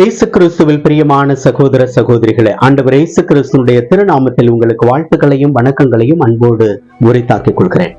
இயேசு கிறிஸ்துவில் பிரியமான சகோதர சகோதரிகளே ஆண்டவர் இயேசு கிறிஸ்துனுடைய திருநாமத்தில் உங்களுக்கு வாழ்த்துக்களையும் வணக்கங்களையும் அன்போடு உரித்தாக்கிக் கொள்கிறேன்.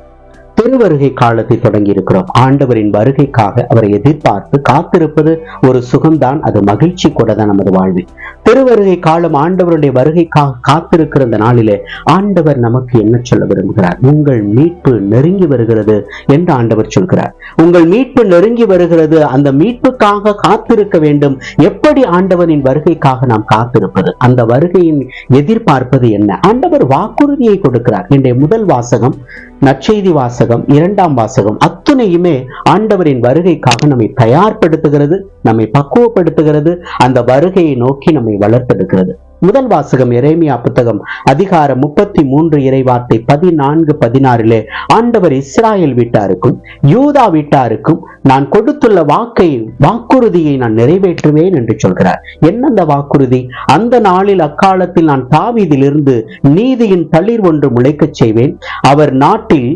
திருவருகை காலத்தை தொடங்கி இருக்கிறோம் ஆண்டவரின் வருகைக்காக அவரை எதிர்பார்த்து காத்திருப்பது ஒரு சுகம்தான் அது மகிழ்ச்சி கூட தான் நமது வாழ்வில். திருவருகை காலம் ஆண்டவருடைய வருகைக்காக காத்திருக்கிற இந்த நாளிலே ஆண்டவர் நமக்கு என்ன சொல்ல விரும்புகிறார்? உங்கள் மீட்பு நெருங்கி வருகிறது என்று ஆண்டவர் சொல்கிறார். உங்கள் மீட்பு நெருங்கி வருகிறது அந்த மீட்புக்காக காத்திருக்க வேண்டும். எப்படி ஆண்டவரின் வருகைக்காக நாம் காத்திருப்பது? அந்த வருகையின் எதிர்பார்ப்பது என்ன? ஆண்டவர் வாக்குறுதியை கொடுக்கிறார். இன்றைய முதல் வாசகம் நற்செய்தி வாசகம் இரண்டாம் வாசகம் அத்துணையுமே ஆண்டவரின் வருகைக்காக நம்மை தயார்படுத்துகிறது நம்மை பக்குவப்படுத்துகிறது அந்த வருகையை நோக்கி நம்மை வளர்த்தெடுக்கிறது. முதல் வாசகம் எரேமியா புத்தகம் அதிகாரம் முப்பத்தி மூன்று இறைவார்த்தை பதினான்கு பதினாறிலே ஆண்டவர் இஸ்ராயல் வீட்டாருக்கும் யூதா வீட்டாருக்கும் நான் கொடுத்துள்ள வாக்கை வாக்குறுதியை நான் நிறைவேற்றுவேன் என்று சொல்கிறார். என்ன அந்த வாக்குறுதி? அந்த நாளில் அக்காலத்தில் நான் தாவீதிலிருந்து நீதியின் தளிர் ஒன்று முளைக்கச் செய்வேன். அவர் நாட்டில்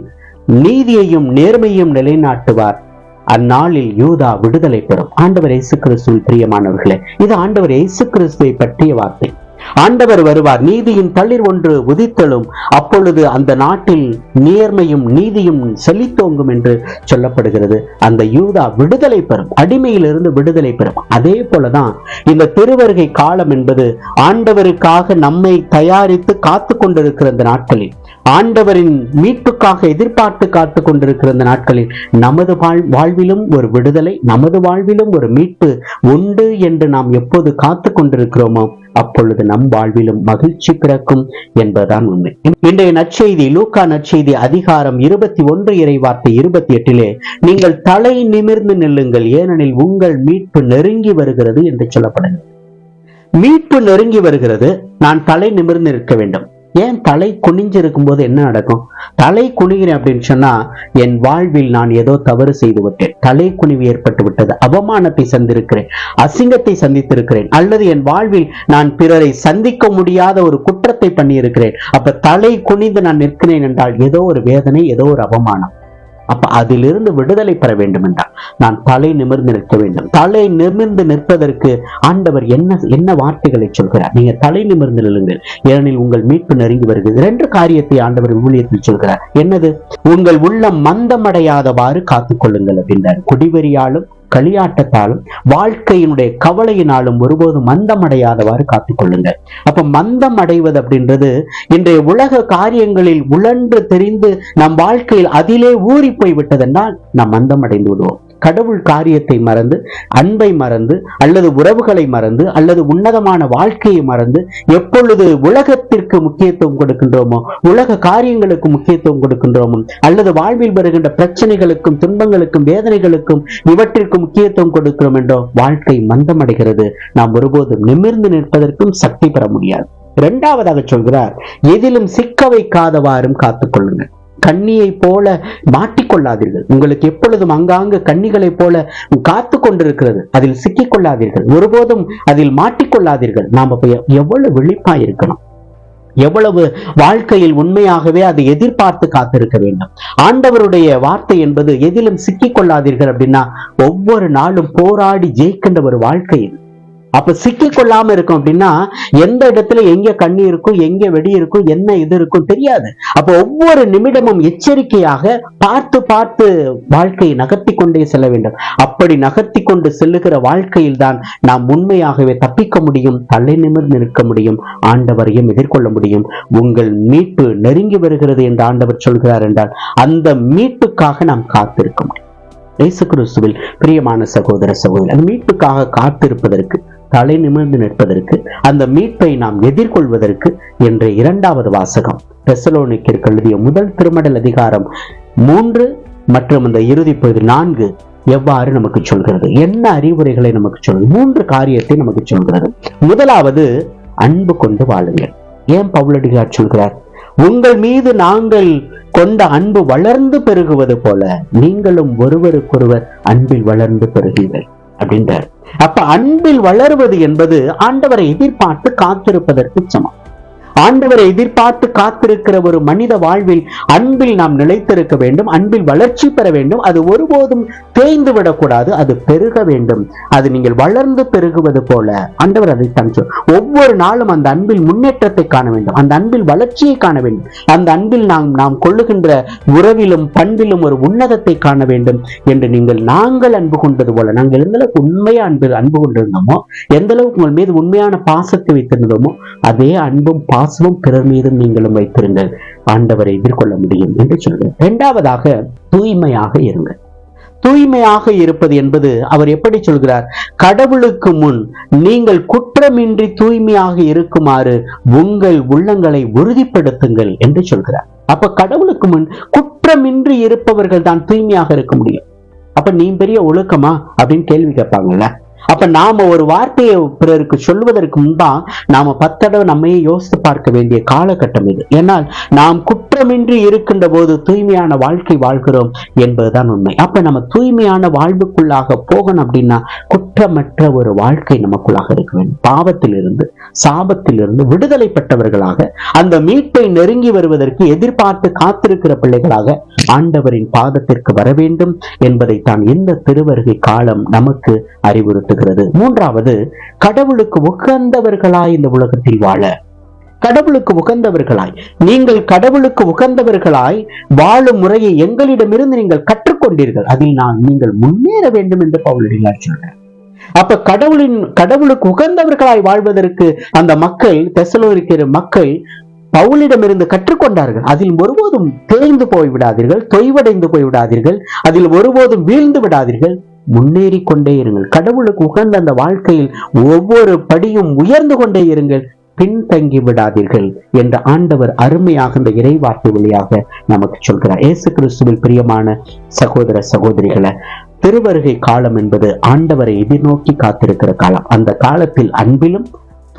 நீதியையும் நேர்மையும் நிலைநாட்டுவார். அந்நாளில் யூதா விடுதலை பெறும். ஆண்டவர் இயேசு கிறிஸ்துவின் பிரியமானவர்களே இது ஆண்டவர் இயேசு கிறிஸ்துவை பற்றிய வார்த்தை. ஆண்டவர் வருவார். நீதியின் தளிர் ஒன்று உதித்தலும் அப்பொழுது அந்த நாட்டில் நேர்மையும் நீதியும் செழித்தோங்கும் என்று சொல்லப்படுகிறது. அந்த யூதா விடுதலை பெறும் அடிமையிலிருந்து விடுதலை பெறும். அதே போலதான் இந்த திருவருகை காலம் என்பது ஆண்டவருக்காக நம்மை தயாரித்து காத்து கொண்டிருக்கிற இந்த நாட்களில் ஆண்டவரின் மீட்புக்காக எதிர்பார்த்து காத்து கொண்டிருக்கிற இந்த நாட்களில் நமது வாழ் வாழ்விலும் ஒரு விடுதலை நமது வாழ்விலும் ஒரு மீட்பு உண்டு என்று நாம் எப்போது காத்து கொண்டிருக்கிறோமோ அப்பொழுது நம் வாழ்விலும் மகிழ்ச்சி பிறக்கும் என்பதுதான் உண்மை. இன்றைய நற்செய்தி லூக்கா நற்செய்தி அதிகாரம் இருபத்தி ஒன்று இறை வார்த்தை இருபத்தி எட்டிலே நீங்கள் தலை நிமிர்ந்து நில்லுங்கள் ஏனெனில் உங்கள் மீட்பு நெருங்கி வருகிறது என்று சொல்லப்படுகிறது. மீட்பு நெருங்கி வருகிறது நான் தலை நிமிர்ந்து இருக்க வேண்டும். ஏன் தலை குனிஞ்சு இருக்கும்போது என்ன நடக்கும்? தலை குனிகிறேன் அப்படின்னு சொன்னா என் வாழ்வில் நான் ஏதோ தவறு செய்து விட்டேன். தலை குனிவு ஏற்பட்டு விட்டது அவமானத்தை சந்திருக்கிறேன் அசிங்கத்தை சந்தித்திருக்கிறேன் அல்லது என் வாழ்வில் நான் பிறரை சந்திக்க முடியாத ஒரு குற்றத்தை பண்ணியிருக்கிறேன். அப்ப தலை குனிந்து நான் நிற்கிறேன் என்றால் ஏதோ ஒரு வேதனை ஏதோ ஒரு அவமானம். அப்ப அதிலிருந்து விடுதலை பெற வேண்டும் என்றால் நான் தலை நிமிர்ந்து நிற்க வேண்டும். தலை நிமிர்ந்து நிற்பதற்கு ஆண்டவர் என்ன என்ன வார்த்தைகளை சொல்கிறார்? நீங்க தலை நிமிர்ந்து நில்லுங்கள். ஏனெனில் உங்கள் மீட்பு நெருங்கி வருகிறது. இரண்டு காரியத்தை ஆண்டவர் ஊழியத்தில் சொல்கிறார். என்னது? உங்கள் உள்ளம் மந்தமடையாதவாறு காத்துக்கொள்ளுங்கள் அப்படின்றார். குடிவெறியாலும் களியாட்டத்தாலும் வாழ்க்கையினுடைய கவலையினாலும் ஒருபோதும் மந்தமடையாதவாறு காத்துக்கொள்ளுங்கள் அப்ப மந்தம் அடைவது அப்படின்றது இன்றைய உலக காரியங்களில் உழன்று தெரிந்து நம் வாழ்க்கையில் அதிலே ஊறி போய் விட்டதென்றால் நாம் மந்தம் அடைந்து விடுவோம். கடவுள் காரியத்தை மறந்து அன்பை மறந்து அல்லது உறவுகளை மறந்து அல்லது உன்னதமான வாழ்க்கையை மறந்து எப்பொழுது உலகத்திற்கு முக்கியத்துவம் கொடுக்கின்றோமோ உலக காரியங்களுக்கு முக்கியத்துவம் கொடுக்கின்றோமோ அல்லது வாழ்வில் வருகின்ற பிரச்சனைகளுக்கும் துன்பங்களுக்கும் வேதனைகளுக்கும் இவற்றிற்கு முக்கியத்துவம் கொடுக்கிறோம் என்றோ வாழ்க்கை மந்தமடைகிறது. நாம் ஒருபோதும் நிமிர்ந்து நிற்பதற்கும் சக்தி பெற முடியாது. இரண்டாவதாக சொல்கிறார் எதிலும் சிக்க வைக்காதவாறும் காத்துக்கொள்ளுங்கள் கண்ணியை போல மாட்டிக்கொள்ளாதீர்கள். உங்களுக்கு எப்பொழுதும் அங்காங்கு கண்ணிகளைப் போல காத்து கொண்டிருக்கிறது. அதில் சிக்கிக் கொள்ளாதீர்கள் ஒருபோதும் அதில் மாட்டிக்கொள்ளாதீர்கள். நாம் எவ்வளவு விழிப்பா இருக்கணும். எவ்வளவு வாழ்க்கையில் உண்மையாகவே அதை எதிர்பார்த்து காத்திருக்க வேண்டும். ஆண்டவருடைய வார்த்தை என்பது எதிலும் சிக்கிக்கொள்ளாதீர்கள் அப்படின்னா ஒவ்வொரு நாளும் போராடி ஜெயிக்கின்ற ஒரு வாழ்க்கையில் அப்ப சிக்கி கொள்ளாம இருக்கும் அப்படின்னா எந்த இடத்துல எங்க கண்ணி இருக்கும் எங்க வெடி இருக்கும் என்ன இது இருக்கும் தெரியாது. அப்ப ஒவ்வொரு நிமிடமும் எச்சரிக்கையாக பார்த்து பார்த்து வாழ்க்கையை நகர்த்தி கொண்டே செல்ல வேண்டும். அப்படி நகர்த்தி கொண்டு செல்லுகிற வாழ்க்கையில் தான் நாம் உண்மையாகவே தப்பிக்க முடியும் தலை நிமிர்ந்து நிற்க முடியும் ஆண்டவரையும் எதிர்கொள்ள முடியும். உங்கள் மீட்பு நெருங்கி வருகிறது என்று ஆண்டவர் சொல்கிறார் என்றால் அந்த மீட்புக்காக நாம் காத்திருக்க முடியும். இயேசு கிறிஸ்துவில் பிரியமான சகோதர சகோதரி அந்த மீட்புக்காக காத்திருப்பதற்கு தலை நிமிர்ந்து நிற்பதற்கு அந்த மீட்பை நாம் எதிர்கொள்வதற்கு என்ற இரண்டாவது வாசகம். தெசலோனிக்கிற்கு எழுதிய முதல் திருமடல் அதிகாரம் மூன்று மற்றும் அந்த இறுதி பகுதி நான்கு எவ்வாறு நமக்கு சொல்கிறது? என்ன அறிவுரைகளை நமக்கு சொல்கிறது? மூன்று காரியத்தை நமக்கு சொல்கிறது. முதலாவது அன்பு கொண்டு வாழுங்கள். ஏன் பவுலடிகார் சொல்கிறார்? உங்கள் மீது நாங்கள் கொண்ட அன்பு வளர்ந்து பெருகுவது போல நீங்களும் ஒருவருக்கொருவர் அன்பில் வளர்ந்து பெறுகிறீர்கள் அப்படின்றார். அப்ப அன்பில் வளருவது என்பது ஆண்டவரை எதிர்பார்த்து காத்திருப்பதற்கு சமம். ஆண்டவரை எதிர்பார்த்து காத்திருக்கிற ஒரு மனித வாழ்வில் அன்பில் நாம் நிலைத்திருக்க வேண்டும் அன்பில் வளர்ச்சி பெற வேண்டும். அது ஒருபோதும் தேய்ந்து விடக்கூடாது அது பெருக வேண்டும். அது நீங்கள் வளர்ந்து பெருகுவது போல. ஆண்டவர் அதை தான் ஒவ்வொரு நாளும் அந்த அன்பில் முன்னேற்றத்தை காண வேண்டும். அந்த அன்பில் வளர்ச்சியை காண வேண்டும். அந்த அன்பில் நாம் நாம் கொள்ளுகின்ற உறவிலும் பண்பிலும் ஒரு உன்னதத்தை காண வேண்டும் என்று நீங்கள் நாங்கள் அன்பு கொண்டது போல. நாங்கள் எந்த அளவுக்கு உண்மையா அன்பு அன்பு கொண்டிருந்தோமோ எந்த அளவுக்கு உங்கள் மீது உண்மையான பாசத்தை வைத்திருந்தோமோ அதே அன்பும் பாசமும் பிறர் மீதும் நீங்களும் வைத்திருங்கள். ஆண்டவரை எதிர்கொள்ள முடியும் என்று சொல்கிறேன் இரண்டாவதாக தூய்மையாக இருங்கள். தூய்மையாக இருப்பது என்பது அவர் எப்படி சொல்கிறார்? கடவுளுக்கு முன் நீங்கள் குற்றமின்றி தூய்மையாக இருக்குமாறு உங்கள் உள்ளங்களை உறுதிப்படுத்துங்கள் என்று சொல்கிறார். அப்ப கடவுளுக்கு முன் குற்றமின்றி இருப்பவர்கள் தான் தூய்மையாக இருக்க முடியும். அப்ப நீ பெரிய ஒழுக்கமா அப்படின்னு கேள்வி கேட்பாங்கல்ல? அப்ப நாம ஒரு வார்த்தையை பிறருக்கு சொல்வதற்கு முன்பா நாம பத்தடவை நம்மையே யோசித்து பார்க்க வேண்டிய காலகட்டம் இது. ஏன்னால் நாம் குற்றமின்றி இருக்கின்ற போது தூய்மையான வாழ்க்கை வாழ்கிறோம் என்பதுதான் உண்மை. அப்ப நம்ம தூய்மையான வாழ்வுக்குள்ளாக போகணும் அப்படின்னா குற்றமற்ற ஒரு வாழ்க்கை நமக்குள்ளாக இருக்க வேண்டும். பாவத்திலிருந்து சாபத்திலிருந்து விடுதலை பெற்றவர்களாக அந்த மீட்பை நெருங்கி வருவதற்கு எதிர்பார்த்து காத்திருக்கிற பிள்ளைகளாக ஆண்டவரின் பாதத்திற்கு வர வேண்டும் என்பதைத்தான் இந்த திருவருகை காலம் நமக்கு அறிவுறுத்துகிறது மூன்றாவது கடவுளுக்கு உகந்தவர்களாய் இந்த உலகத்தில் வாழ. கடவுளுக்கு உகந்தவர்களாய். நீங்கள் கடவுளுக்கு உகந்தவர்களாய் வாழும் முறையை எங்களிடமிருந்து நீங்கள் கற்றுக்கொண்டீர்கள். அதில் நான் நீங்கள் முன்னேற வேண்டும் என்று பவுலடிகளார் சொல்றார். அப்ப கடவுளின் கடவுளுக்கு உகந்தவர்களாய் வாழ்வதற்கு அந்த மக்கள் தெசலோ இருக்கிற மக்கள் பவுலிடமிருந்து கற்றுக்கொண்டார்கள். அதில் ஒருபோதும் தேய்ந்து போய் விடாதீர்கள் தொய்வடைந்து போய் விடாதீர்கள் அதில் ஒருபோதும் வீழ்ந்து விடாதீர்கள். முன்னேறி கொண்டே இருங்கள். கடவுளுக்கு உகந்த அந்த வாழ்க்கையில் ஒவ்வொரு படியும் உயர்ந்து கொண்டே இருங்கள். பின்தங்கி விடாதீர்கள் என்ற ஆண்டவர் அருமையாக இந்த இறைவார்த்தை வழியாக நமக்கு சொல்கிறார். இயேசு கிறிஸ்துவில் பிரியமான சகோதர சகோதரிகளை திருவருகை காலம் என்பது ஆண்டவரை எதிர்நோக்கி காத்திருக்கிற காலம். அந்த காலத்தில் அன்பிலும்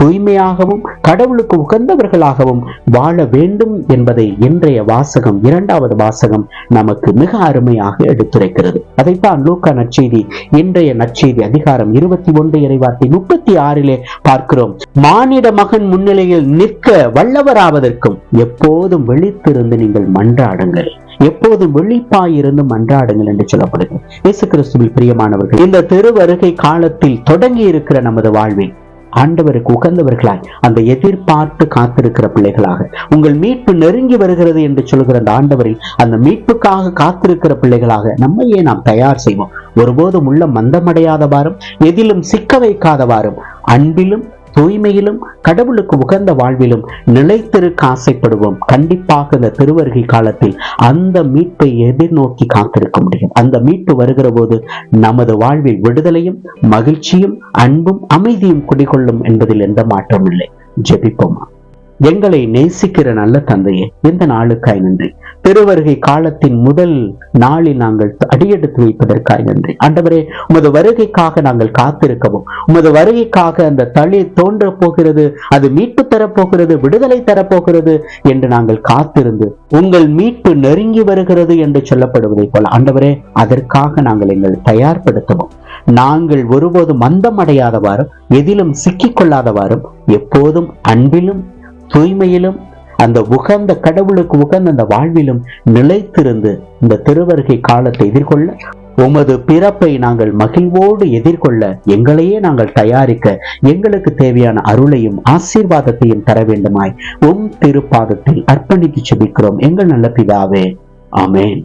தூய்மையாகவும் கடவுளுக்கு உகந்தவர்களாகவும் வாழ வேண்டும் என்பதை இன்றைய வாசகம் இரண்டாவது வாசகம் நமக்கு மிக அருமையாக எடுத்துரைக்கிறது. அதைத்தான் லூக்கா நற்செய்தி இன்றைய நற்செய்தி அதிகாரம் இருபத்தி ஒன்று இறைவார்த்தை முப்பத்தி ஆறிலே பார்க்கிறோம். மானிட மகன் முன்னிலையில் நிற்க வல்லவராவதற்கும் எப்போதும் விழித்திருந்து நீங்கள் மன்றாடுங்கள். எப்போதும் வெளிப்பாயிருந்து மன்றாடுங்கள் என்று சொல்லப்படுகிறது. இயேசு கிறிஸ்துவில் பிரியமானவர்கள் இந்த திருவருகை காலத்தில் தொடங்கி இருக்கிற நமது வாழ்வில் ஆண்டவருக்கு உகந்தவர்களாய் அந்த எதிர்பார்த்து காத்திருக்கிற பிள்ளைகளாக. உங்கள் மீட்பு நெருங்கி வருகிறது என்று சொல்கிற அந்த ஆண்டவரை அந்த மீட்புக்காக காத்திருக்கிற பிள்ளைகளாக நம்மையே நாம் தயார் செய்வோம். ஒருபோதும் உள்ள மந்தமடையாதவாறும் எதிலும் சிக்க வைக்காதவாறும் அன்பிலும் தூய்மையிலும் கடவுளுக்கு உகந்த வாழ்விலும் நிலைத்திருக்க ஆசைப்படுவோம். கண்டிப்பாக இந்த திருவருகை காலத்தில் அந்த மீட்பை எதிர்நோக்கி காத்திருக்க முடியும். அந்த மீட்பு வருகிற போது நமது வாழ்வில் விடுதலையும் மகிழ்ச்சியும் அன்பும் அமைதியும் குடிகொள்ளும் என்பதில் எந்த மாற்றமும் இல்லை. ஜெபிப்போமா? எங்களை நேசிக்கிற நல்ல தந்தையே இந்த நாளுக்காய் நன்றி. திருவருகை காலத்தின் முதல் நாளில் நாங்கள் அடியெடுத்து வைப்பதற்காய் நன்றி. ஆண்டவரே உமது வருகைக்காக நாங்கள் காத்திருக்கவும். உமது வருகைக்காக அந்த தளி தோன்ற போகிறது அது மீட்பு தரப்போகிறது விடுதலை தரப்போகிறது என்று நாங்கள் காத்திருந்து உங்கள் மீட்பு நெருங்கி வருகிறது என்று சொல்லப்படுவதை போல ஆண்டவரே அதற்காக நாங்கள் எங்களை தயார்படுத்தவும். நாங்கள் ஒருபோதும் மந்தம் அடையாதவாறும் எதிலும் சிக்கிக்கொள்ளாதவாறும் எப்போதும் அன்பிலும் தூய்மையிலும் அந்த உகந்த கடவுளுக்கு உகந்த அந்த வாழ்விலும் நிலைத்திருந்து இந்த திருவருகை காலத்தை எதிர்கொள்ள உமது பிறப்பை நாங்கள் மகிழ்வோடு எதிர்கொள்ள எங்களையே நாங்கள் தயாரிக்க எங்களுக்கு தேவையான அருளையும் ஆசீர்வாதத்தையும் தர வேண்டுமாய் உம் திருப்பாதத்தில் அர்ப்பணித்து செபிக்கிறோம். எங்கள் நல்ல பிதாவே. ஆமேன்.